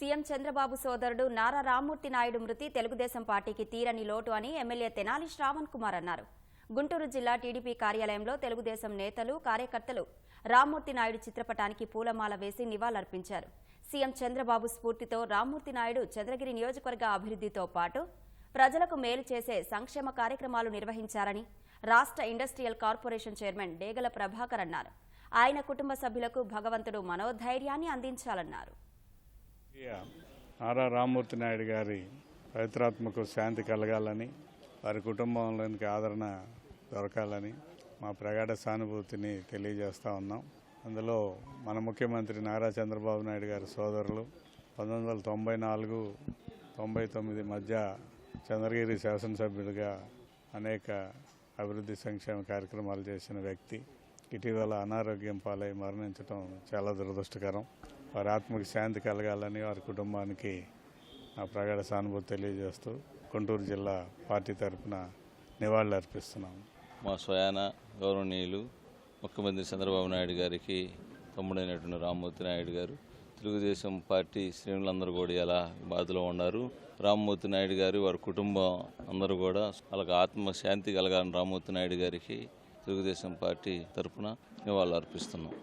CM Chandrababu సోదరుడు నారా రామ్మూర్తి నాయుడు మృతి తెలుగుదేశం పార్టీకి తీరని లోటు అని ఎమ్మెల్యే తెనాలి శ్రావణ్ కుమార్ అన్నారు. గుంటూరు జిల్లా టీడీపీ కార్యాలయంలో తెలుగుదేశం నేతలు కార్యకర్తలు రామ్మూర్తి నాయుడు చిత్రపటానికి పూలమాల వేసి నివాళులర్పించారు. సీఎం చంద్రబాబు స్ఫూర్తితో రామ్మూర్తి నాయుడు చంద్రగిరి నియోజకవర్గ అభివృద్ధితో పాటు ప్రజలకు మేలు చేసే సంక్షేమ కార్యక్రమాలు నిర్వహించారని రాష్ట్ర industrial corporation chairman Degala Prabhakar అన్నారు. ఆయన కుటుంబ సభ్యులకు భగవంతుడు మనోధైర్యాన్ని అందించాలన్నారు. ఆర్ఆర్ నారా రామ్మూర్తి నాయుడు గారి పవిత్రాత్మకు శాంతి కలగాలని వారి కుటుంబంలోనికి ఆదరణ దొరకాలని మా ప్రగాఢ సానుభూతిని తెలియజేస్తా ఉన్నాం. అందులో మన ముఖ్యమంత్రి నారా చంద్రబాబు నాయుడు గారి సోదరులు పంతొమ్మిది వందల తొంభై నాలుగు తొంభై తొమ్మిది మధ్య చంద్రగిరి శాసనసభ్యుడిగా అనేక అభివృద్ధి సంక్షేమ కార్యక్రమాలు చేసిన వ్యక్తి. ఇటీవల అనారోగ్యం పాలై మరణించడం చాలా దురదృష్టకరం. వారి ఆత్మకి శాంతి కలగాలని వారి కుటుంబానికి నా ప్రగాఢ సానుభూతి తెలియజేస్తూ గుంటూరు జిల్లా పార్టీ తరఫున నివాళులు అర్పిస్తున్నాం. మా స్వయాన గౌరవనీయులు ముఖ్యమంత్రి చంద్రబాబు నాయుడు గారికి తమ్ముడైనటువంటి రామ్మూర్తి నాయుడు గారు తెలుగుదేశం పార్టీ శ్రేణులందరూ కూడా ఇలా బాధలో ఉన్నారు. రామ్మూర్తి నాయుడు గారు వారి కుటుంబం అందరూ కూడా వాళ్ళకి ఆత్మ శాంతి కలగాలని రామ్మూర్తి నాయుడు గారికి తెలుగుదేశం పార్టీ తరఫున నివాళులు అర్పిస్తున్నాం.